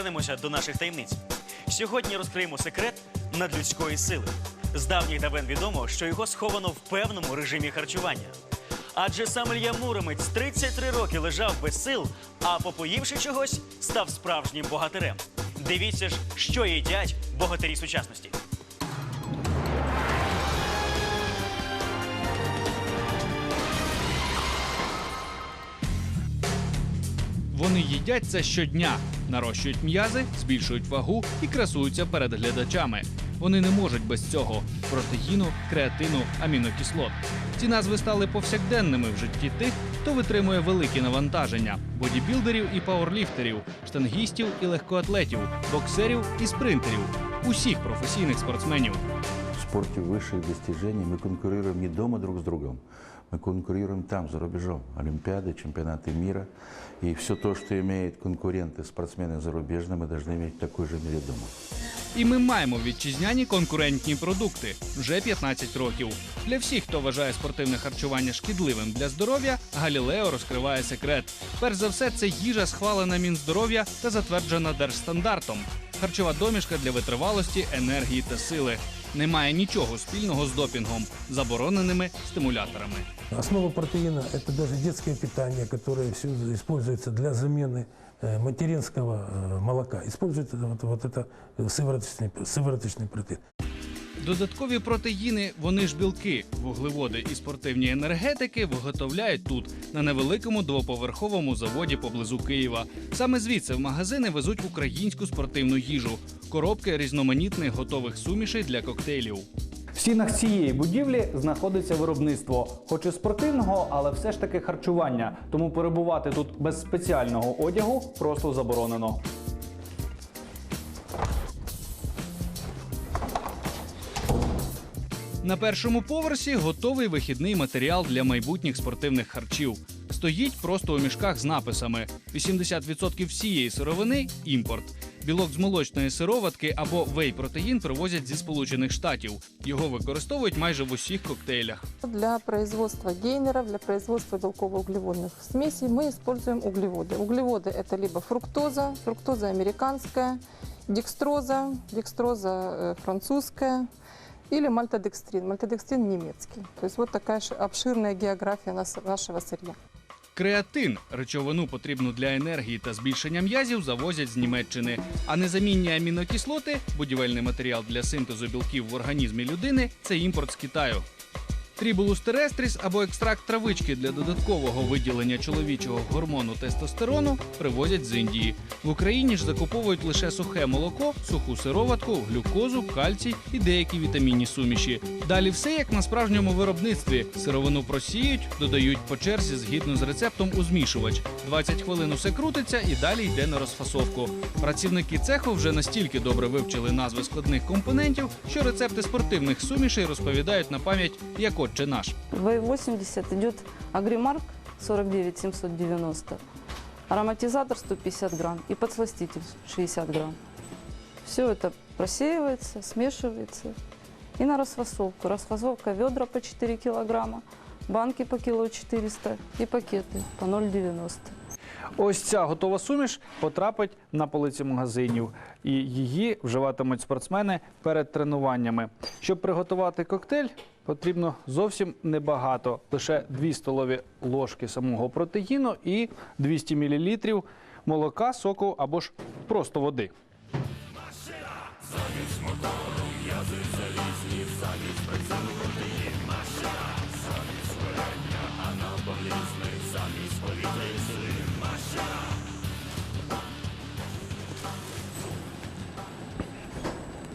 Повернемося до наших таємниць. Сьогодні розкриємо секрет надлюдської сили. З давніх давен відомо, що його сховано в певному режимі харчування. Адже сам Ілья Муромець 33 роки лежав без сил, а попоївши чогось, став справжнім богатирем. Дивіться ж, що їдять богатирі сучасності. Вони їдять це щодня, нарощують м'язи, збільшують вагу і красуються перед глядачами. Вони не можуть без цього протеїну, креатину, амінокислот. Ці назви стали повсякденними в житті тих, хто витримує великі навантаження: бодібілдерів і пауерліфтерів, штангістів і легкоатлетів, боксерів і спринтерів, усіх професійних спортсменів В спорте высших достижений мы конкурируем не дома друг с другом, мы конкурируем там, за рубежом. Олимпиады, чемпионаты мира. И все то, что имеют конкуренты, спортсмены зарубежные, мы должны иметь в такой же мере дома. І ми маємо вітчизняні конкурентні продукти вже 15 років. Для всіх, хто вважає спортивне харчування шкідливим для здоров'я, Галілео розкриває секрет. Перш за все, це їжа схвалена Мінздоров'я та затверджена держстандартом. Харчова домішка для витривалості, енергії та сили. Немає нічого спільного з допінгом, забороненими стимуляторами. Основа протеина – это даже детское питание, которое все используется для замены э, материнского э, молока. Используется вот, вот это э, сывороточный, сывороточный протеин. Додаткові протеїни, вони ж білки, вуглеводи і спортивні енергетики виготовляють тут, на невеликому двоповерховому заводі поблизу Києва. Саме звідси в магазини везуть українську спортивну їжу, коробки різноманітних готових сумішей для коктейлів. В стінах цієї будівлі знаходиться виробництво, хоч і спортивного, але все ж таки харчування. Тому перебувати тут без спеціального одягу просто заборонено. На першому поверсі готовий вихідний матеріал для майбутніх спортивних харчів. Стоїть просто у мішках з написами: 80% всієї сировини імпорт. Білок з молочної сироватки або вей-протеїн привозять зі Сполучених Штатів. Його використовують майже в усіх коктейлях. Для производства гейнеров, для производства белково-углеводных смесей мы используем углеводы. Углеводы это либо фруктоза, фруктоза американская, декстроза, декстроза э, французская или мальтодекстрин. Мальтодекстрин немецкий. То есть вот такая обширная география нашего сырья. Креатин речовину потрібну для енергії та збільшення м'язів завозять з Німеччини. А незамінні амінокислоти, будівельний матеріал для синтезу білків в організмі людини це імпорт з Китаю. Трібулус терестріс або екстракт травички для додаткового виділення чоловічого гормону тестостерону привозять з Індії. В Україні ж закуповують лише сухе молоко, суху сироватку, глюкозу, кальцій і деякі вітамінні суміші. Далі все як на справжньому виробництві. Сировину просіють, додають по черзі згідно з рецептом у змішувач. 20 хвилин усе крутиться і далі йде на розфасовку. Працівники цеху вже настільки добре вивчили назви складних компонентів, що рецепти спортивних сумішей розповідають на пам'ять як отче наш. В80 идет агримарк 49 790, ароматизатор 150 грамм и подсластитель 60 грамм. Все это просеивается, смешивается и на расфасовку. Расфасовка ведра по 4 килограмма, банки по кило 400 и пакеты по 0,90. Ось ця готова суміш потрапить на полиці магазинів, і її вживатимуть спортсмени перед тренуваннями. Щоб приготувати коктейль, потрібно зовсім небагато, лише 2 столові ложки самого протеїну і 200 мл молока, соку або ж просто води.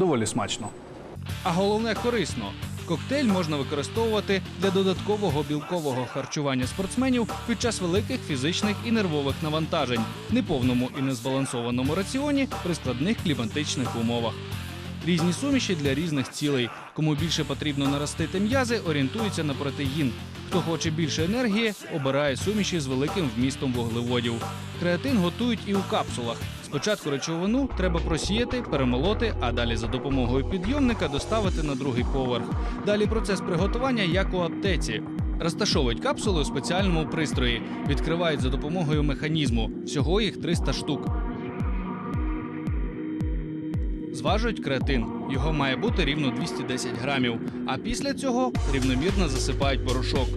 Доволі смачно. А головне корисно. Коктейль можна використовувати для додаткового білкового харчування спортсменів під час великих фізичних і нервових навантажень, неповному і незбалансованому раціоні при складних кліматичних умовах. Різні суміші для різних цілей. Кому більше потрібно наростити м'язи, орієнтується на протеїн. Хто хоче більше енергії, обирає суміші з великим вмістом вуглеводів. Креатин готують і у капсулах. Спочатку речовину треба просіяти, перемолоти, а далі за допомогою підйомника доставити на другий поверх. Далі процес приготування як у аптеці. Розташовують капсули у спеціальному пристрої, відкривають за допомогою механізму. Всього їх 300 штук. Зважують креатин. Його має бути рівно 210 грамів. А після цього рівномірно засипають порошок.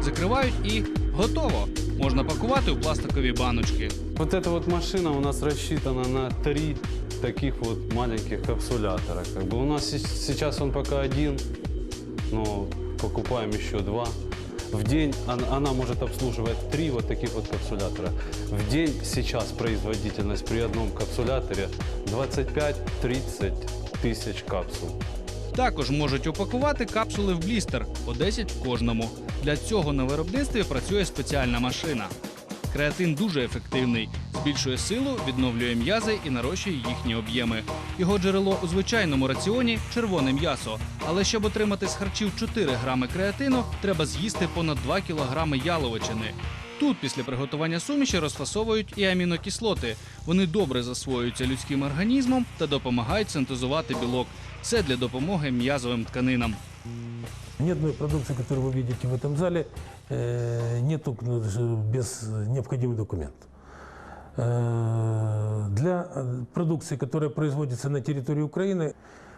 Закривають і готово. Можна пакувати у пластикові баночки. Вот эта вот машина у нас рассчитана на три таких вот маленьких капсулятора. Как бы у нас сес- сейчас он пока один, но покупаем еще два. В день он- она может обслуживать три вот таких вот капсулятора. В день сейчас производительность при одном капсуляторе 25-30 тысяч капсул. Також можуть упакувати капсули в блістер по 10 в кожному. Для цього на виробництві працює спеціальна машина. Креатин дуже ефективний, збільшує силу, відновлює м'язи і нарощує їхні об'єми. Його джерело у звичайному раціоні червоне м'ясо. Але щоб отримати з харчів 4 грами креатину, треба з'їсти понад 2 кілограми яловичини. Тут після приготування суміші розфасовують і амінокислоти. Вони добре засвоюються людським організмом та допомагають синтезувати білок. Все для допомоги м'язовим тканинам. Ни одной продукции, которую вы видите в этом зале, э, нету ну, даже без необходимых документов. Э, Для э, продукции, которая производится на территории Украины,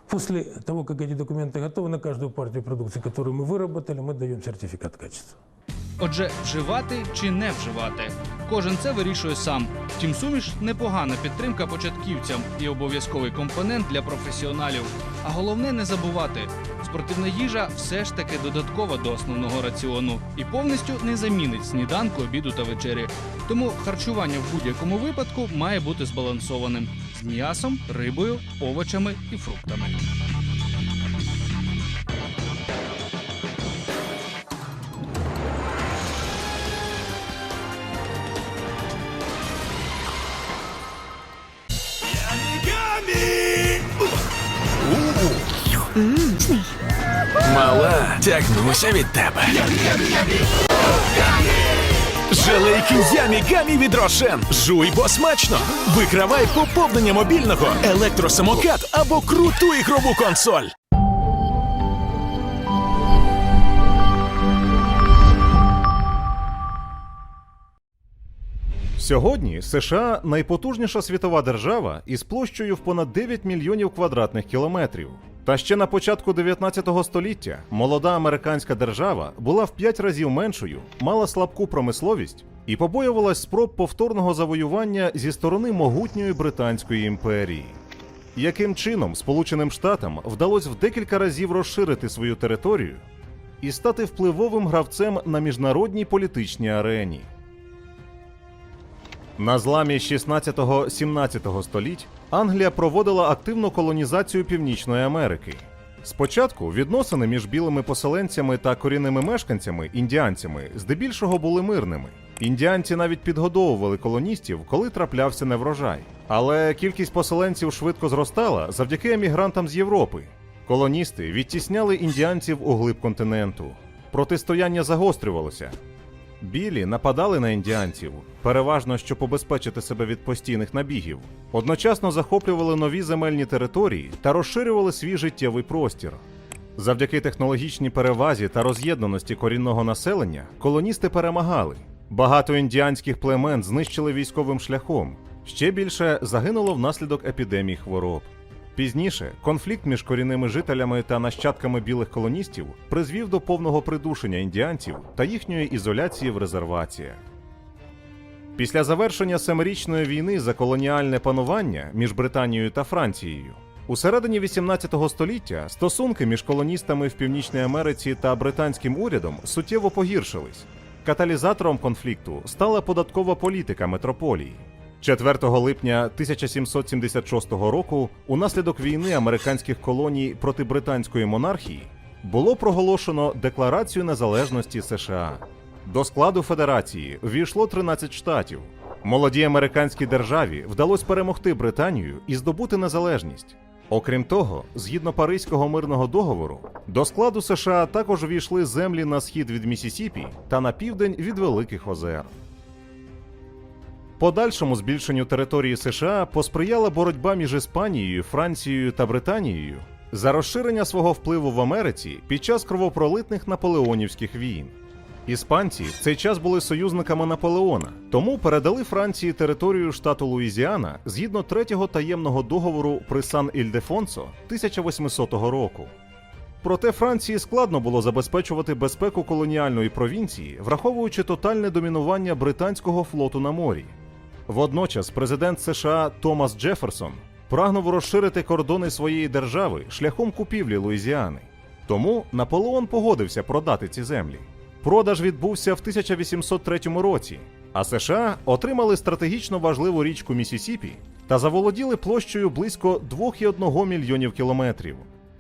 после того, как эти документы готовы, на каждую партию продукции, которую мы выработали, мы даем сертификат качества. Отже, вживати чи не вживати. Кожен це вирішує сам. Втім, суміш непогана підтримка початківцям і обов'язковий компонент для професіоналів. А головне не забувати, спортивна їжа все ж таки додаткова до основного раціону і повністю не замінить сніданку, обіду та вечері. Тому харчування в будь-якому випадку має бути збалансованим з м'ясом, рибою, овочами і фруктами. Тягнуся від тебе. Желейки ямі гамі від Рошен. Жуй, бо смачно. Викравай поповнення мобільного, електросамокат або круту ігрову консоль. Сьогодні США найпотужніша світова держава із площею в понад 9 мільйонів квадратних кілометрів. Та ще на початку 19 століття молода американська держава була в 5 разів меншою, мала слабку промисловість і побоювалась спроб повторного завоювання зі сторони могутньої Британської імперії. Яким чином Сполученим Штатам вдалося в декілька разів розширити свою територію і стати впливовим гравцем на міжнародній політичній арені? На зламі 16-17 століть Англія проводила активну колонізацію Північної Америки. Спочатку відносини між білими поселенцями та корінними мешканцями індіанцями здебільшого були мирними. Індіанці навіть підгодовували колоністів, коли траплявся неврожай. Але кількість поселенців швидко зростала завдяки емігрантам з Європи. Колоністи відтісняли індіанців у глиб континенту. Протистояння загострювалося. Білі нападали на індіанців, переважно щоб побезпечити себе від постійних набігів. Одночасно захоплювали нові земельні території та розширювали свій життєвий простір. Завдяки технологічній перевазі та роз'єднаності корінного населення колоністи перемагали. Багато індіанських племен знищили військовим шляхом. Ще більше загинуло внаслідок епідемій хвороб. Пізніше конфлікт між корінними жителями та нащадками білих колоністів призвів до повного придушення індіанців та їхньої ізоляції в резерваціях. Після завершення семирічної війни за колоніальне панування між Британією та Францією у середині 18 століття стосунки між колоністами в Північній Америці та британським урядом суттєво погіршились. Каталізатором конфлікту стала податкова політика метрополії. 4 липня 1776 року, унаслідок війни американських колоній проти британської монархії, було проголошено Декларацію незалежності США. До складу федерації увійшло 13 штатів. Молодій американській державі вдалося перемогти Британію і здобути незалежність. Окрім того, згідно Паризького мирного договору, до складу США також увійшли землі на схід від Місісіпі та на південь від Великих Озер. Подальшому збільшенню території США посприяла боротьба між Іспанією, Францією та Британією за розширення свого впливу в Америці під час кровопролитних наполеонівських війн. Іспанці в цей час були союзниками Наполеона, тому передали Франції територію штату Луїзіана згідно третього таємного договору при Сан Ільдефонсо 1800 року. Проте Франції складно було забезпечувати безпеку колоніальної провінції, враховуючи тотальне домінування британського флоту на морі. Водночас президент США Томас Джеферсон прагнув розширити кордони своєї держави шляхом купівлі Луїзіани. Тому Наполеон погодився продати ці землі. Продаж відбувся в 1803 році, а США отримали стратегічно важливу річку Місісіпі та заволоділи площею близько 2,1 мільйонів кілометрів.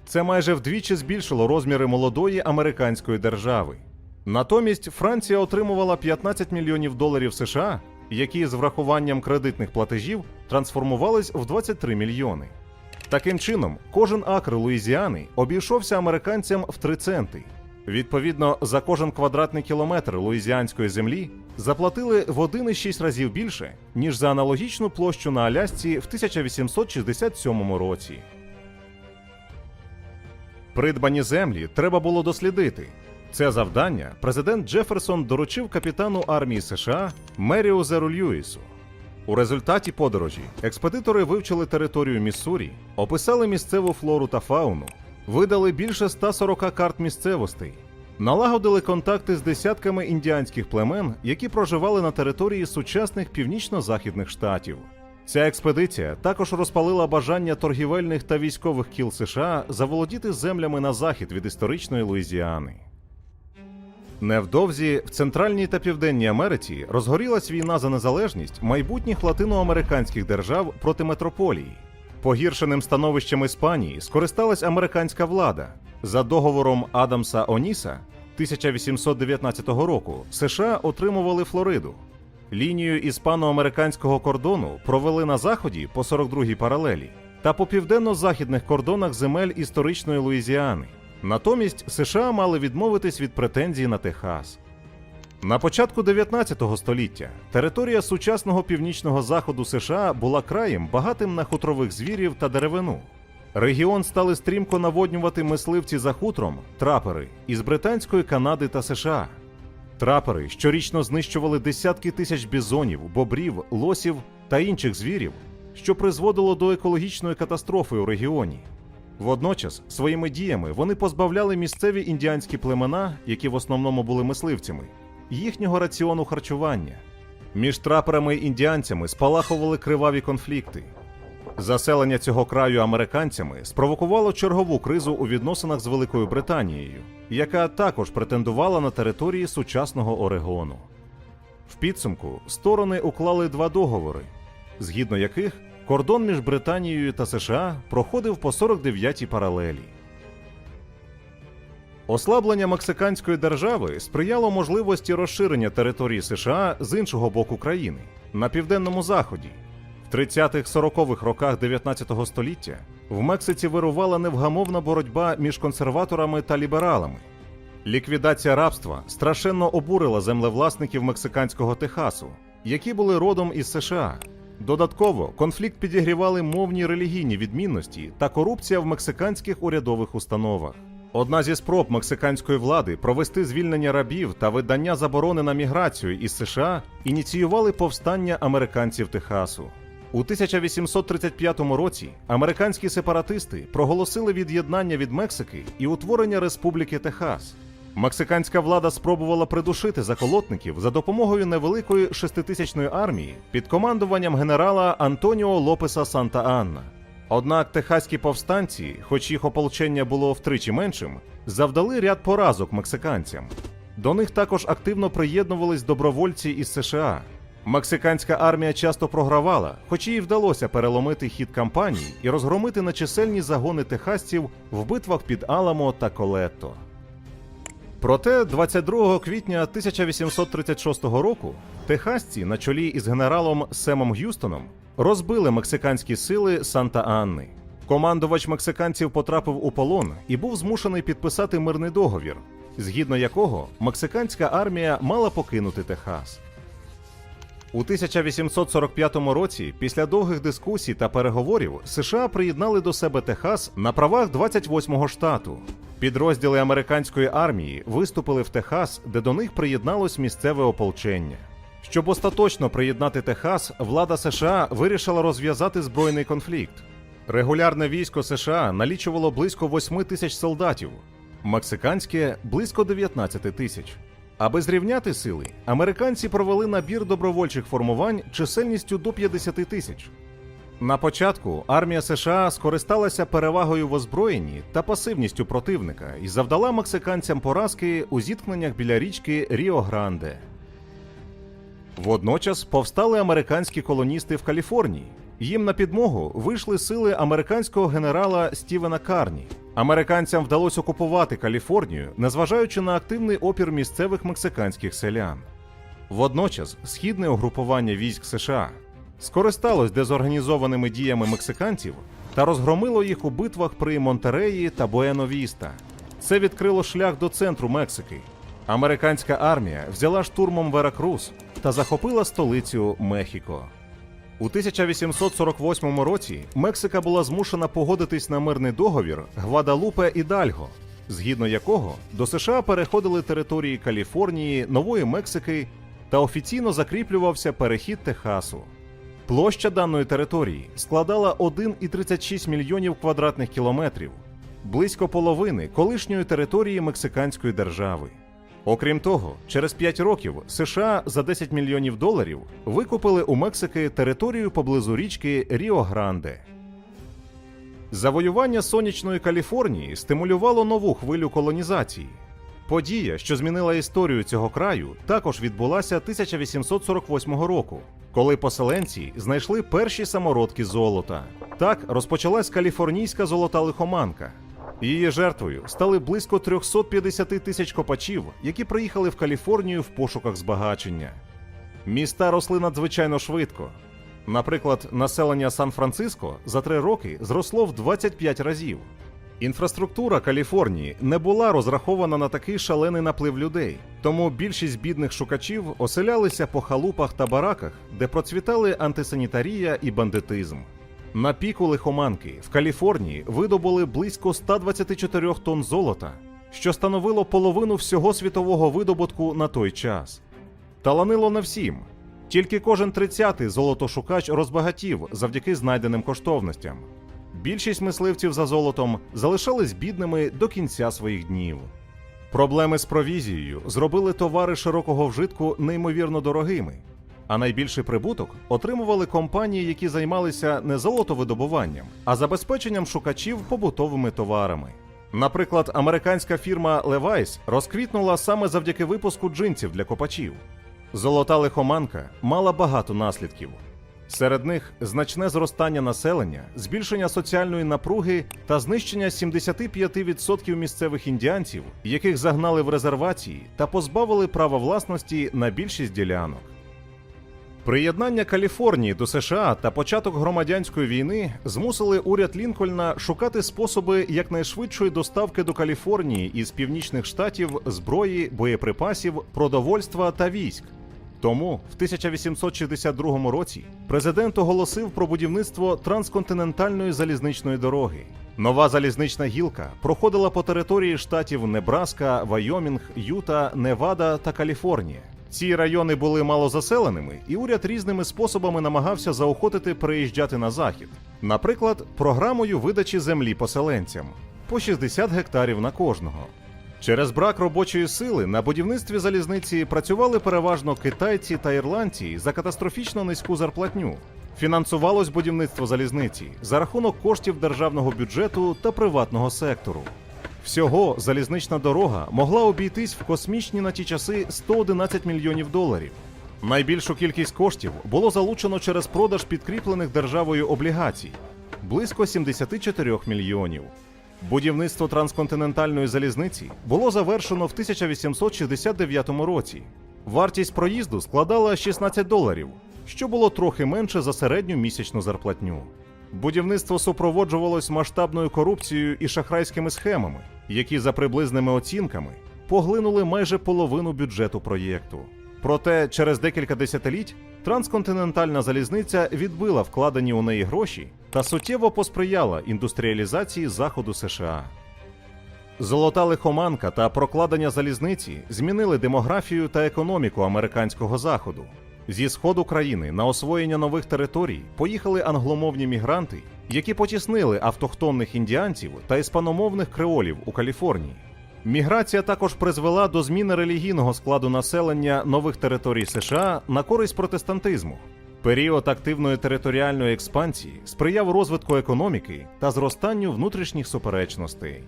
Це майже вдвічі збільшило розміри молодої американської держави. Натомість Франція отримувала 15 мільйонів доларів США, які з врахуванням кредитних платежів трансформувались в 23 мільйони. Таким чином, кожен акр Луїзіани обійшовся американцям в 3 центи. Відповідно, за кожен квадратний кілометр луїзіанської землі заплатили в 1,6 разів більше, ніж за аналогічну площу на Алясці в 1867 році. Придбані землі треба було дослідити. Це завдання президент Джеферсон доручив капітану армії США Меріузеру Льюісу. У результаті подорожі експедитори вивчили територію Міссурі, описали місцеву флору та фауну, видали більше 140 карт місцевостей, налагодили контакти з десятками індіанських племен, які проживали на території сучасних північно-західних штатів. Ця експедиція також розпалила бажання торгівельних та військових кіл США заволодіти землями на захід від історичної Луїзіани. Невдовзі в Центральній та Південній Америці розгорілась війна за незалежність майбутніх латиноамериканських держав проти метрополії. Погіршеним становищем Іспанії скористалась американська влада. За договором Адамса Оніса 1819 року США отримували Флориду. Лінію іспано-американського кордону провели на заході по 42-й паралелі та по південно-західних кордонах земель історичної Луїзіани. Натомість США мали відмовитись від претензій на Техас. На початку 19 століття територія сучасного північного заходу США була краєм багатим на хутрових звірів та деревину. Регіон стали стрімко наводнювати мисливці за хутром, трапери із Британської Канади та США. Трапери щорічно знищували десятки тисяч бізонів, бобрів, лосів та інших звірів, що призводило до екологічної катастрофи у регіоні. Водночас своїми діями вони позбавляли місцеві індіанські племена, які в основному були мисливцями, їхнього раціону харчування. Між траперами і індіанцями спалахували криваві конфлікти. Заселення цього краю американцями спровокувало чергову кризу у відносинах з Великою Британією, яка також претендувала на території сучасного Орегону. В підсумку сторони уклали два договори, згідно яких кордон між Британією та США проходив по 49-й паралелі. Ослаблення мексиканської держави сприяло можливості розширення території США з іншого боку країни на південному заході. В 30-40-х роках 19 століття в Мексиці вирувала невгамовна боротьба між консерваторами та лібералами. Ліквідація рабства страшенно обурила землевласників мексиканського Техасу, які були родом із США. Додатково конфлікт підігрівали мовні релігійні відмінності та корупція в мексиканських урядових установах. Одна зі спроб мексиканської влади провести звільнення рабів та видання заборони на міграцію із США ініціювали повстання американців Техасу. У 1835 році американські сепаратисти проголосили від'єднання від Мексики і утворення Республіки Техас. Мексиканська влада спробувала придушити заколотників за допомогою невеликої шеститисячної армії під командуванням генерала Антоніо Лопеса Санта-Анна. Однак техаські повстанці, хоч їх ополчення було втричі меншим, завдали ряд поразок мексиканцям. До них також активно приєднувались добровольці із США. Мексиканська армія часто програвала, хоч їй вдалося переломити хід кампанії і розгромити нечисельні загони техасців в битвах під Аламо та Колетто. Проте 22 квітня 1836 року техасці на чолі із генералом Семом Г'юстоном розбили мексиканські сили Санта-Анни. Командувач мексиканців потрапив у полон і був змушений підписати мирний договір, згідно якого мексиканська армія мала покинути Техас. У 1845 році, після довгих дискусій та переговорів, США приєднали до себе Техас на правах 28-го штату. Підрозділи американської армії виступили в Техас, де до них приєдналось місцеве ополчення. Щоб остаточно приєднати Техас, влада США вирішила розв'язати збройний конфлікт. Регулярне військо США налічувало близько 8 тисяч солдатів, мексиканське близько 19 тисяч. Аби зрівняти сили, американці провели набір добровольчих формувань чисельністю до 50 тисяч. На початку армія США скористалася перевагою в озброєнні та пасивністю противника і завдала мексиканцям поразки у зіткненнях біля річки Ріо-Гранде. Водночас повстали американські колоністи в Каліфорнії. Їм на підмогу вийшли сили американського генерала Стівена Карні. Американцям вдалося окупувати Каліфорнію, незважаючи на активний опір місцевих мексиканських селян. Водночас східне угрупування військ США скористалось дезорганізованими діями мексиканців та розгромило їх у битвах при Монтереї та Буеновіста. Це відкрило шлях до центру Мексики. Американська армія взяла штурмом Веракрус та захопила столицю Мехіко. У 1848 році Мексика була змушена погодитись на мирний договір Гвадалупе і Дальго, згідно якого до США переходили території Каліфорнії, Нової Мексики та офіційно закріплювався перехід Техасу. Площа даної території складала 1,36 мільйонів квадратних кілометрів, близько половини колишньої території Мексиканської держави. Окрім того, через 5 років США за 10 мільйонів доларів викупили у Мексики територію поблизу річки Ріо-Гранде. Завоювання сонячної Каліфорнії стимулювало нову хвилю колонізації. Подія, що змінила історію цього краю, також відбулася 1848 року, коли поселенці знайшли перші самородки золота. Так розпочалась каліфорнійська золота лихоманка. Її жертвою стали близько 350 тисяч копачів, які приїхали в Каліфорнію в пошуках збагачення. Міста росли надзвичайно швидко. Наприклад, населення Сан-Франциско за три роки зросло в 25 разів. Інфраструктура Каліфорнії не була розрахована на такий шалений наплив людей, тому більшість бідних шукачів оселялися по халупах та бараках, де процвітали антисанітарія і бандитизм. На піку лихоманки в Каліфорнії видобули близько 124 тонн золота, що становило половину всього світового видобутку на той час. Таланило не всім. Тільки кожен тридцятий золотошукач розбагатів завдяки знайденим коштовностям. Більшість мисливців за золотом залишались бідними до кінця своїх днів. Проблеми з провізією зробили товари широкого вжитку неймовірно дорогими, а найбільший прибуток отримували компанії, які займалися не золотовидобуванням, а забезпеченням шукачів побутовими товарами. Наприклад, американська фірма Levi's розквітнула саме завдяки випуску джинсів для копачів. Золота лихоманка мала багато наслідків. Серед них значне зростання населення, збільшення соціальної напруги та знищення 75% місцевих індіанців, яких загнали в резервації та позбавили права власності на більшість ділянок. Приєднання Каліфорнії до США та початок громадянської війни змусили уряд Лінкольна шукати способи якнайшвидшої доставки до Каліфорнії із північних штатів зброї, боєприпасів, продовольства та військ. Тому в 1862 році президент оголосив про будівництво трансконтинентальної залізничної дороги. Нова залізнична гілка проходила по території штатів Небраска, Вайомінг, Юта, Невада та Каліфорнія. Ці райони були малозаселеними, і уряд різними способами намагався заохотити переїжджати на захід. Наприклад, програмою видачі землі поселенцям по 60 гектарів на кожного. Через брак робочої сили на будівництві залізниці працювали переважно китайці та ірландці за катастрофічно низьку зарплатню. Фінансувалось будівництво залізниці за рахунок коштів державного бюджету та приватного сектору. Всього залізнична дорога могла обійтись в космічні на ті часи 111 мільйонів доларів. Найбільшу кількість коштів було залучено через продаж підкріплених державою облігацій близько 74 мільйонів. Будівництво трансконтинентальної залізниці було завершено в 1869 році. Вартість проїзду складала 16 доларів, що було трохи менше за середню місячну зарплатню. Будівництво супроводжувалось масштабною корупцією і шахрайськими схемами, які за приблизними оцінками поглинули майже половину бюджету проєкту. Проте через декілька десятиліть трансконтинентальна залізниця відбила вкладені у неї гроші та суттєво посприяла індустріалізації заходу США. Золота лихоманка та прокладення залізниці змінили демографію та економіку американського заходу. Зі сходу країни на освоєння нових територій поїхали англомовні мігранти, які потіснили автохтонних індіанців та іспаномовних креолів у Каліфорнії. Міграція також призвела до зміни релігійного складу населення нових територій США на користь протестантизму. Період активної територіальної експансії сприяв розвитку економіки та зростанню внутрішніх суперечностей.